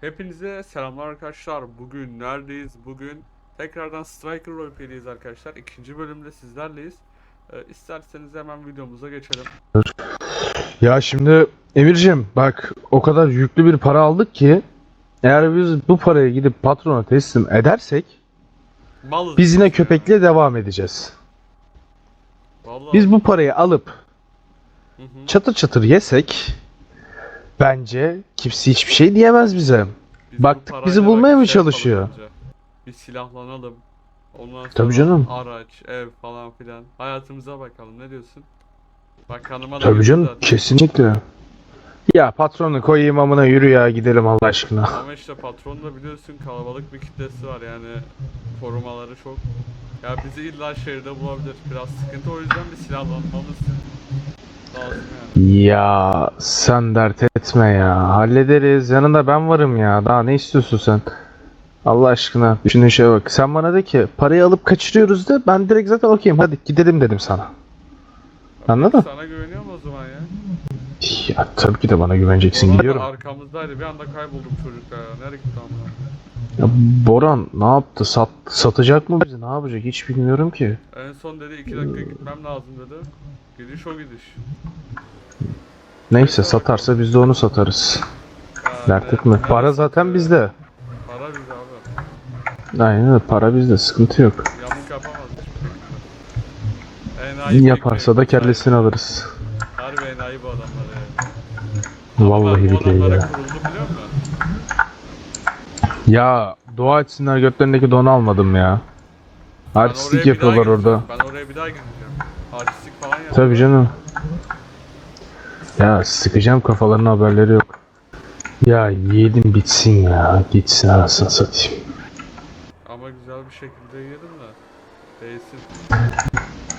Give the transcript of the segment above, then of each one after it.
Hepinize selamlar arkadaşlar. Bugün neredeyiz? Bugün tekrardan Striker Roleplay'deyiz arkadaşlar. İkinci bölümde sizlerleyiz. Ee, isterseniz hemen videomuza geçelim. Ya şimdi Emir'cim bak o kadar yüklü bir para aldık ki eğer biz bu parayı gidip patrona teslim edersek Malız biz yine köpekle devam edeceğiz. Vallahi. Biz bu parayı alıp Hı hı. çatır çatır yesek bence kimse hiçbir şey diyemez bize. Biz bu baktık parayla bizi bak bulmaya mı şey yapalım çalışıyor? bence. Bir silahlanalım. Ondan sonra Tabii canım. araç, ev falan filan. Hayatımıza bakalım. Ne diyorsun? Bak kanıma da Tabii girdi canım zaten. kesinlikle. Ya patronu koyayım amına yürü ya gidelim Allah aşkına. Ama işte patron da biliyorsun kalabalık bir kitlesi var yani korumaları çok. Ya bizi illa şehirde bulabilir. Biraz sıkıntı o yüzden bir silahlanmamız. Ya sen dert etme ya. Hallederiz. Yanında ben varım ya. Daha ne istiyorsun sen? Allah aşkına düşündüğün şeye bak. Sen bana de ki parayı alıp kaçırıyoruz da ben direkt zaten okeyim hadi gidelim dedim sana. Anladın? Sana güveniyorum o zaman ya. Ya tabii ki de bana güveneceksin da gidiyorum. arkamızdaydı bir anda kayboldum çocuklar ya. Nereye gitti amına? Ya Boran ne yaptı? Sat, satacak mı bizi? Ne yapacak? Hiç bilmiyorum ki. En son dedi iki dakika gitmem lazım dedi. Gidiş o gidiş. Neyse satarsa biz de onu satarız. Ya Dert ne- etme. Para zaten bizde. Para bizde abi. Aynen öyle. Para bizde. Sıkıntı yok. Yamuk yapamaz. Enayi Yaparsa da bekliyor. kellesini alırız. Harbi enayi bu adamlar ya. Vallahi billahi ya. musun? Ya dua etsinler götlerindeki donu almadım ya. Bir yapıyorlar orada. Ben oraya bir daha gideceğim. Artistlik falan yapıyorum. Tabii canım. Ya sıkacağım kafalarına haberleri yok. Ya yiyelim bitsin ya. Gitsin arasını satayım. Ama güzel bir şekilde yedim de. Değilsin.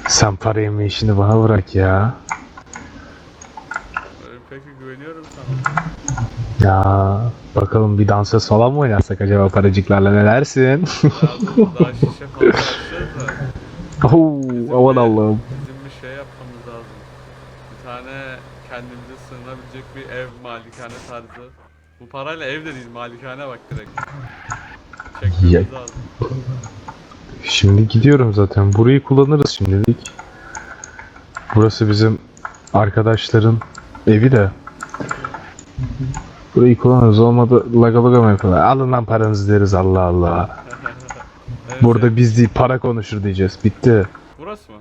Sen para yeme işini bana bırak ya. Peki güveniyorum sana. Ya bakalım bir dansöz falan mı oynarsak acaba paracıklarla ne dersin? Daha, şişe falan. Oo, aman Allah'ım. Bizim bir şey yapmamız lazım. Bir tane kendimize sığınabilecek bir ev, malikane tarzı. Bu parayla ev de değil, malikane bak direkt. Çekmemiz Ya- lazım. Şimdi gidiyorum zaten. Burayı kullanırız şimdilik. Burası bizim arkadaşların evi de. Burayı kullanırız. Olmadı laga laga mı yapıyorlar? Alın lan paranızı deriz Allah Allah. Evet, Burada biz değil para konuşur diyeceğiz. Bitti. Burası mı?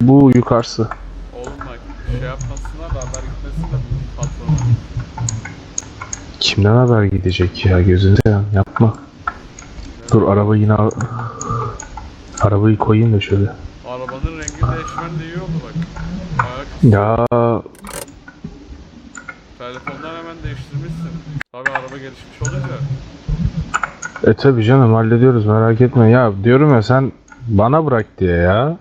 Bu yukarısı. Oğlum bak şey yapmasınlar da haber gitmesin de patrona. Kimden haber gidecek ya gözünü seveyim yapma. Dur arabayı yine Arabayı koyayım da şöyle. Arabanın rengi değişmen de iyi oldu bak. Ayak Ya telefondan hemen değiştirmişsin. Tabi araba gelişmiş olunca. e tabi canım hallediyoruz merak etme. Ya diyorum ya sen bana bırak diye ya.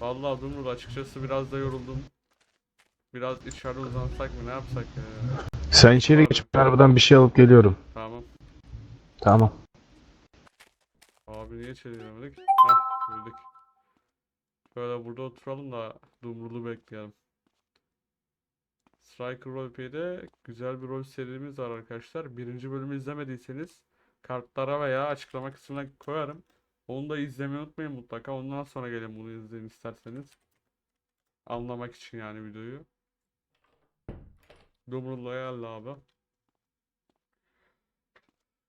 Vallahi Dumrul açıkçası biraz da yoruldum. Biraz içeri uzansak mı ne yapsak ya? Sen içeri geç ben arabadan bir şey alıp geliyorum. Tamam. Tamam. Abi niye içeri giremedik? Heh girdik. Böyle burada oturalım da Dumrul'u bekleyelim. Striker Roleplay'de güzel bir rol serimiz var arkadaşlar. Birinci bölümü izlemediyseniz kartlara veya açıklama kısmına koyarım. Onu da izlemeyi unutmayın mutlaka. Ondan sonra gelin bunu izleyin isterseniz. Anlamak için yani videoyu. Dumrul'la geldi abi.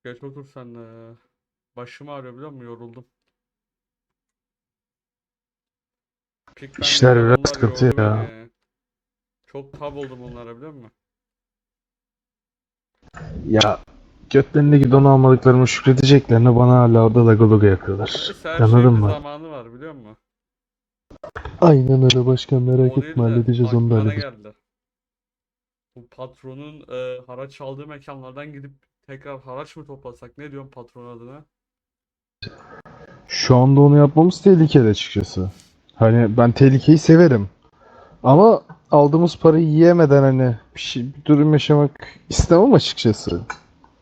Geç otur sen de. Başım ağrıyor biliyor musun? Yoruldum. Kickbang İşler biraz sıkıntı ya. beni. Çok tab oldum onlara biliyor musun? Ya götlerindeki donu almadıklarımı şükredeceklerine bana hala orada laga yapıyorlar. Her Anladın mı? zamanı var biliyor musun? Aynen öyle başkan merak O değil etme de halledeceğiz onu da ne halledeceğiz. geldi. Bu patronun e, haraç aldığı mekanlardan gidip tekrar haraç mı toplasak? Ne diyorsun patron adına? Şu anda onu yapmamız tehlikeli açıkçası. Hani ben tehlikeyi severim. Ama aldığımız parayı yiyemeden hani bir, şey, bir durum yaşamak istemem açıkçası.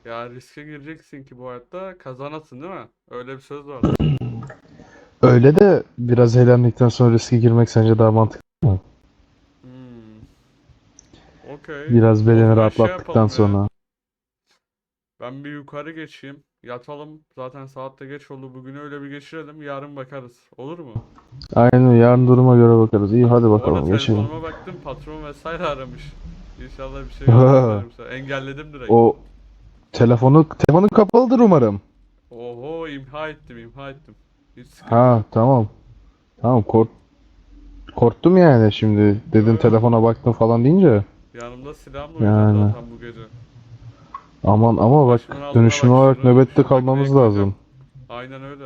Ya riske gireceksin ki bu hayatta kazanasın değil mi? Öyle bir söz var. Öyle de biraz eğlendikten sonra riske girmek sence daha mantıklı mı? Hmm. Okey. Biraz O bedeni zaman şey rahatlattıktan yapalım ya. sonra. Ben bir yukarı geçeyim. Yatalım. Zaten saat de geç oldu. Bugün öyle bir geçirelim. Yarın bakarız. Olur mu? Aynen yarın duruma göre bakarız. İyi hadi Orada bakalım geçelim. telefonuma baktım. Patron vesaire aramış. İnşallah bir şey yapmamışsa. Engelledim direkt. O telefonu telefonun kapalıdır umarım. Oho imha ettim imha ettim. Hiç sıkıntı Ha yok. tamam. Tamam kork korktum yani şimdi dedin Evet. telefona baktım falan deyince. Yanımda silahımla Yani. oynadım zaten bu gece. Aman ama bak altına dönüşüm bak, olarak nöbette kalmamız lazım. Aynen öyle.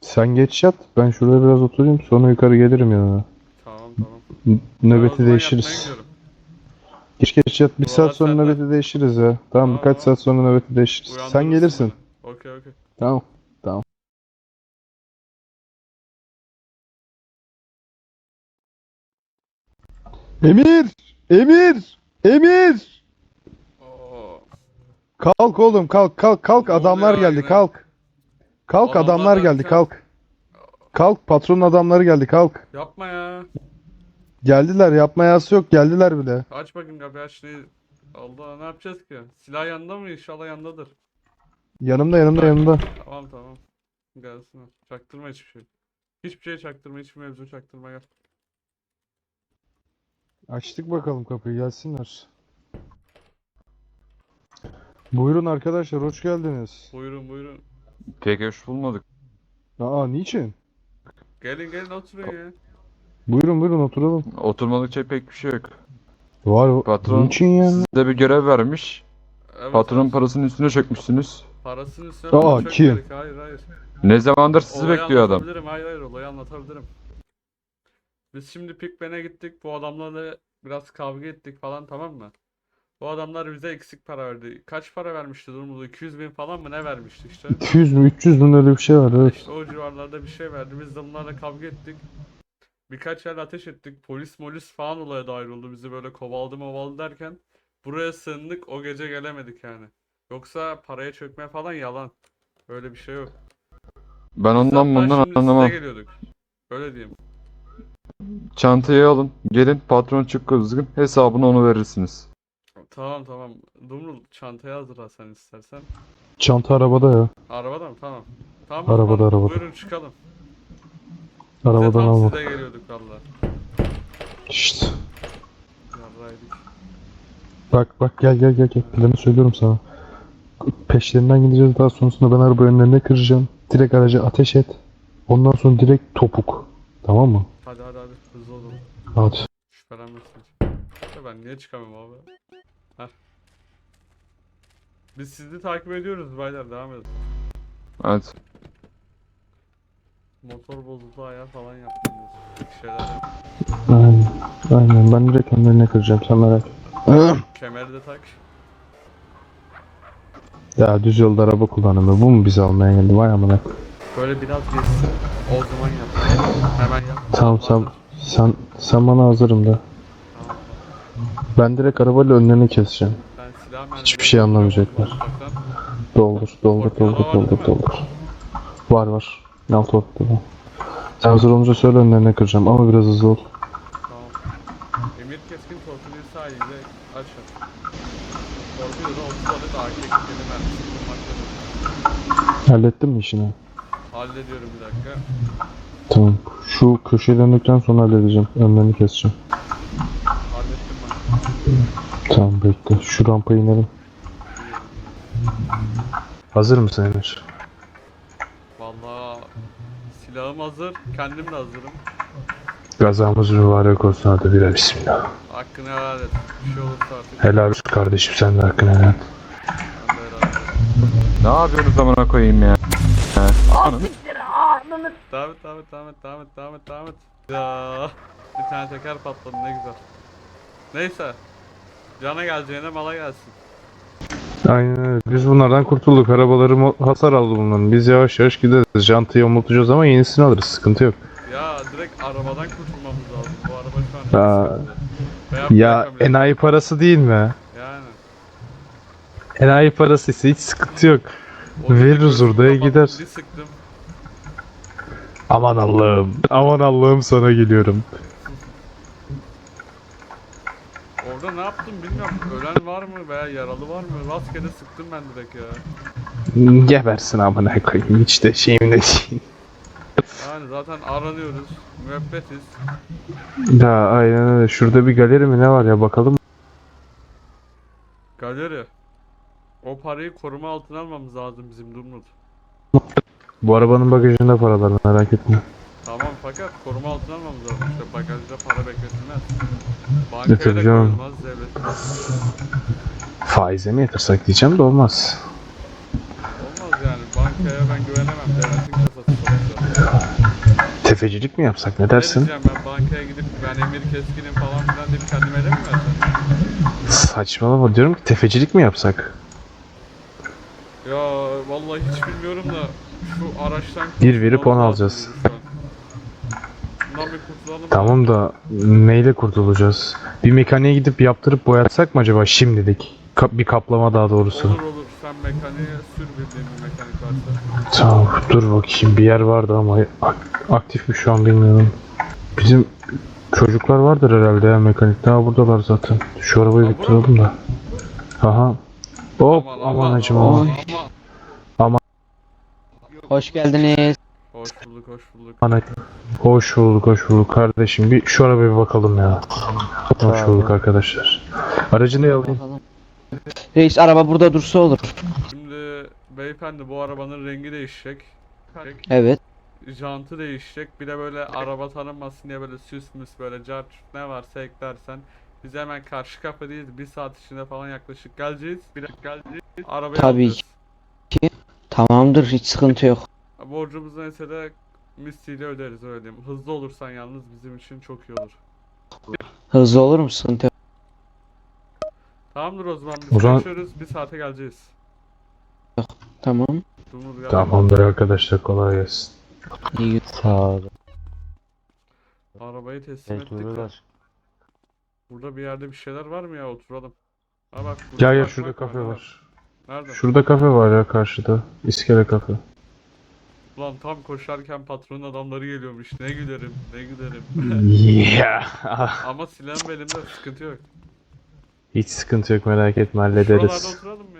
Sen geç yat ben şuraya biraz oturayım sonra yukarı gelirim yanına. Tamam tamam. N- Ben o Nöbeti zaman değişiriz. gidiyorum. Geç geç yat bir saat sonra sende. nöbeti değişiriz ya. Tamam birkaç Tamam. saat sonra nöbeti değişiriz. Sen Uyandırırsın gelirsin. beni. Okey okey. Tamam. Tamam. Emir! Emir! Emir! Kalk oğlum kalk kalk kalk Ne adamlar oluyor geldi yine? kalk. Kalk Adamlar adamlar geldi derken? kalk. Kalk patronun adamları geldi kalk. Yapma ya. Geldiler yapma yası yok geldiler bile. Aç bakayım kapıyı aç ne? Allah ne yapacağız ki? Silah yanında mı? İnşallah yanındadır. Yanımda yanımda yanımda. Tamam tamam. Gelsin. Çaktırma hiçbir şey. Hiçbir şey çaktırma, hiçbir mevzu çaktırma gel. Açtık bakalım kapıyı gelsinler. Buyurun arkadaşlar hoş geldiniz. Buyurun buyurun. Pek hoş bulmadık. Aa niçin? Gelin gelin oturun ya. Buyurun buyurun oturalım. Oturmadıkça pek bir şey yok. Var Patron niçin ya? size bir görev vermiş. Evet, Patronun evet. parasının üstüne çökmüşsünüz. Parasının üstüne Aa, falan kim? çökmedik. Hayır hayır. Ne zamandır sizi Olayı bekliyor adam. anlatabilirim. Hayır hayır olayı anlatabilirim. Biz şimdi Pikben'e gittik. Bu adamlarla biraz kavga ettik falan tamam mı? Bu adamlar bize eksik para verdi. Kaç para vermişti Durmulu? 200 bin falan mı ne vermişti işte. 200 mü 300 mü öyle bir şey var evet. İşte o civarlarda bir şey verdi. Biz de bunlarla kavga ettik. Birkaç yer ateş ettik. Polis molis falan olaya dahil oldu. Bizi böyle kovaldı movaldı derken buraya sığındık. O gece gelemedik yani. Yoksa paraya çökme falan yalan. Öyle bir şey yok. Ben ondan bundan anlamam. geliyorduk. Öyle diyeyim. Çantayı alın. Gelin patron çık kızgın. Hesabını onu verirsiniz. Tamam tamam. Dumrul çantayı hazırla sen istersen. Çanta arabada ya. Arabada mı? Tamam. Tamam Arabada, zaman arabada. Buyurun çıkalım. Arabadan tam alma. size geliyorduk valla. İşte. Yarraydık. Bak bak gel gel gel gel. Planı söylüyorum sana. Peşlerinden gideceğiz daha sonrasında ben arabayı önlerine kıracağım. Direkt araca ateş et. Ondan sonra direkt topuk. Tamam mı? Hadi hadi hadi hızlı olalım. Hadi. Şüphelenmesin. Ben niye çıkamıyorum abi? Heh. Biz sizi takip ediyoruz baylar devam edin. Evet. Motor bozuldu ayağı falan yaptım. Bir şeyler yap. Aynen. Aynen. Ben direkt önlerine kıracağım. Sen merak etme. Kemeri de tak. Ya düz yolda araba kullanımı. Bu mu bizi almaya geldi? Vay amına. Böyle biraz geçsin. O zaman yap. Hemen yap. Tamam Hazır. sen, sen bana hazırım da. Ben direkt arabayla önlerini keseceğim. Hiçbir şey anlamayacaklar. Doldur, doldur, doldur, doldur, doldur. Var var. Alt ortada. Sen hazır olunca söyle önlerine kıracağım ama biraz hızlı ol. Tamam. Emir keskin torpidoyu sayesinde açın. Torpidoda 30 adet AK ekipleri mermisi bulunmaktadır. Hallettin mi işini? Hallediyorum bir dakika. Tamam. Şu köşeye döndükten sonra halledeceğim. Önlerini keseceğim. Tamam bekle. Şu rampaya inelim. Hazır mısın Emir? Vallahi silahım hazır, kendim de hazırım. Gazamız mübarek olsun hadi birer bismillah. Hakkını helal et. Bir şey olursa artık Helal olsun kardeşim sen de hakkını helal. ben de helal ederim. Ne yapıyorsunuz amına koyayım ya? Ananı Devam et, devam et, devam et, devam et, devam et, devam et. Ya bir tane teker patladı ne güzel. Neyse. Cana geleceğine mala gelsin. Aynen öyle. Biz bunlardan kurtulduk. Arabaları hasar aldı bunların. Biz yavaş yavaş gideriz. Jantıyı yamultacağız ama yenisini alırız. Sıkıntı yok. Ya direkt arabadan kurtulmamız lazım. Bu araba şu an Aa, Ya enayi parası değil mi? Yani. Enayi parası ise hiç sıkıntı yok. O Veririz kapattım, gider. Aman Allah'ım. Aman Allah'ım sana geliyorum. O Orada ne yaptım bilmiyorum. Ölen var mı veya yaralı var mı? Rastgele sıktım ben direkt ya. Gebersin amına koyayım hiç de şeyim de değil. Yani zaten aranıyoruz. Müebbetiz. Ya aynen öyle. Şurada bir galeri mi ne var ya bakalım. Galeri. O parayı koruma altına almamız lazım bizim Durmut. Bu arabanın bagajında paralar merak etme. Fakat koruma altına almamız lazım. İşte bagajda para bekletilmez. Bankaya da canım. koyulmaz devlet. Faize mi yatırsak diyeceğim de olmaz. Olmaz yani. Bankaya ben güvenemem. Devletin kasası sonuçta. Tefecilik mi yapsak ne Ne dersin? diyeceğim ben bankaya gidip ben emir keskinim falan filan deyip kendime ele mi? Saçmalama diyorum ki tefecilik mi yapsak? Ya vallahi hiç bilmiyorum da şu araçtan Bir verip on alacağız. bizim şu an. Bundan bir kurtulalım. Tamam da neyle kurtulacağız? Bir mekaniğe gidip yaptırıp boyatsak mı acaba şimdilik? Ka- bir kaplama daha doğrusu. Olur olur. Sen mekaniğe sür bildiğin bir mekanik varsa. Tamam dur bakayım bir yer vardı ama ak- aktif mi şu an bilmiyorum. Bizim çocuklar vardır herhalde ya mekanikte. Ha buradalar zaten. Şu arabayı bir duralım da. Aha. Hop aman acım aman. aman. Hoş geldiniz. Hoş bulduk hoş bulduk. Aman Hoş bulduk hoş bulduk kardeşim. Bir şu arabaya bir bakalım ya. Hoş bulduk arkadaşlar. Aracı ne alayım? Reis araba burada dursa olur. Şimdi beyefendi bu arabanın rengi değişecek. Evet. Jantı değişecek. Bir de böyle araba tanınmasın diye böyle süs müs böyle cart ne varsa eklersen biz hemen karşı kafedayız. Bir saat içinde falan yaklaşık geleceğiz. Bir dakika geleceğiz. Arabayı Tabii alacağız. Tamamdır hiç sıkıntı yok. Borcumuz neyse de misliyle öderiz öyle diyeyim. Hızlı olursan yalnız bizim için çok iyi olur. Hızlı olur mu sıkıntı yok. Tamamdır o zaman biz O zaman- kaçıyoruz. Bir saate geleceğiz. Tamam. Dumur. Tamamdır arkadaşlar kolay gelsin. İyi gün. Sağ olun. Arabayı teslim ettik de. Burada bir yerde bir şeyler var mı ya oturalım. Ha bak burada Gel gel bak, şurada bak, kafe bak, var. Nerede? Şurada kafe var ya karşıda. İskele kafe. Ulan tam koşarken patronun adamları geliyormuş. Ne gülerim, ne gülerim. Yeah. Ama silahım elimde sıkıntı yok. Hiç sıkıntı yok merak etme Şuralarda hallederiz. oturalım mı